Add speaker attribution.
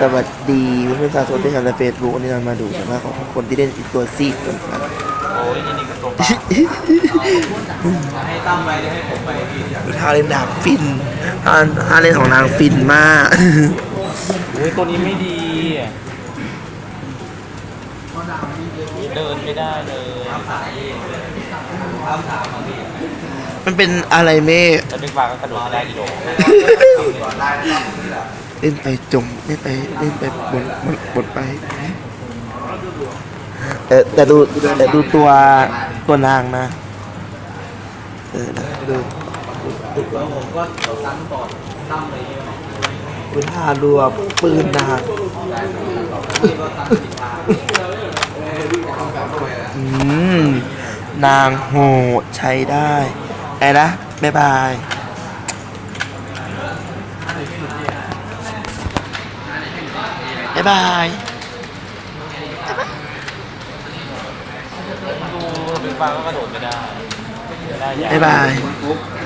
Speaker 1: สวัสดีเพื่อนๆสาวชนที่ทำในเฟซบุ๊กวันนี้เรามาดูสภาพของคนที่เล่นอีตัวซีดกันครับ
Speaker 2: โอ้ยนี่นี่ก็ตัวบ้าให้ตั้มไปให้ผมไปพี่
Speaker 1: ดูท่าเล่นดาบฟินท่าท่าเล่นของนางฟินมาก
Speaker 2: โอ้ยตัวนี้ไม่ดี เดินไม่ได้เลยมั
Speaker 1: นเป็นอะไรเมฆ
Speaker 2: แล้วดึกมาก็กระโดดได้กิโล
Speaker 1: เล่นไปจมเล่นไปเล่นไปบนบนบนไปแต่แต่ดูแต่ดูตัวตัวนางนะเออนะดู
Speaker 2: แล้วผมก็ซ้ำก่อนตั้มไปเยอะ
Speaker 1: ดูท่ารัวปืนนาง
Speaker 2: ที่ก็ซ้ำสิบทาง
Speaker 1: อืมนางโหดใช้ได้ไอ้นะบ๊ายบาย บ๊ายบาย
Speaker 2: ดูดึกมาก็กระโดดไม่ได้ไม่ได้ยา
Speaker 1: บ๊ายบาย
Speaker 2: ย